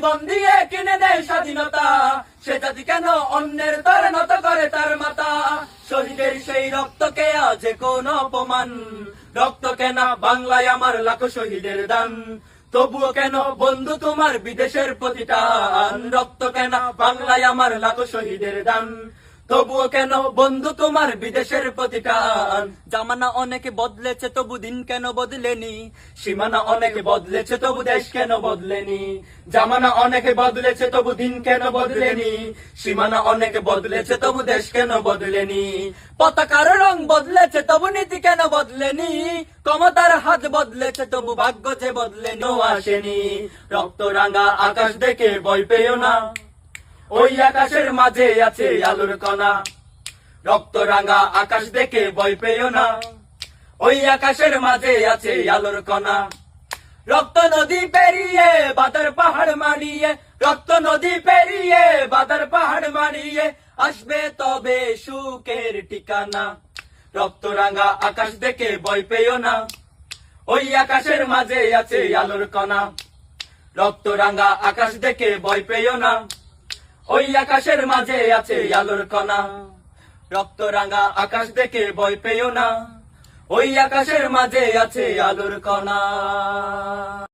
জীবন দিয়ে কিনে দেয় স্বাধীনতা সে জাতি কেন অন্যের তরে নত করে তার মাতা? শহীদের সেই রক্তকে আছে কোন অপমান। রক্ত কেনা বাংলায় আমার লাখো শহীদের দান। তবুও কেন বন্ধু তোমার বিদেশের প্রতিটা রক্ত কেনা বাংলায় আমার লাখো শহীদের দান। তবুও কেন বন্ধু তোমার বিদেশের প্রতিটান জামানা অনেক বদলেছে তবু দিন কেন বদলেনি? সীমানা অনেক বদলেছে তবু দেশ কেন বদলেনি? জামানা অনেক বদলেছে তবু দিন কেন বদলেনি? সীমানা অনেক বদলেছে তবু দেশ কেন বদলেনি? পতাকার রং বদলেছে তবু নীতি কেন বদলেনি? ক্ষমতার হাত বদলেছে তবু ভাগ্য যে বদলেনি আসেনি। রক্ত রাঙা আকাশ দেখে ভয় পেও না। ওই আকাশের মাঝে আছে আলোর কণা। রক্ত রাঙা আকাশ দেখে ভয় পেও না। ওই আকাশের মাঝে আছে আলোর কণা। রক্ত নদী পেরিয়ে বাদার পাহাড় মারিয়ে রক্ত নদী পেরিয়ে বাদার পাহাড় মারিয়ে আসবে তবে সুখের ঠিকানা। রক্ত রাঙা আকাশ দেখে ভয় পেও না। ওই আকাশের মাঝে আছে আলোর কণা। রক্ত রাঙা আকাশ দেখে ভয় পেও না। ওই আকাশের মাঝে আছে আলোর কণা। রক্ত রাঙা আকাশ দেখে ভয় পেও না। ওই আকাশের মাঝে আছে আলোর কণা।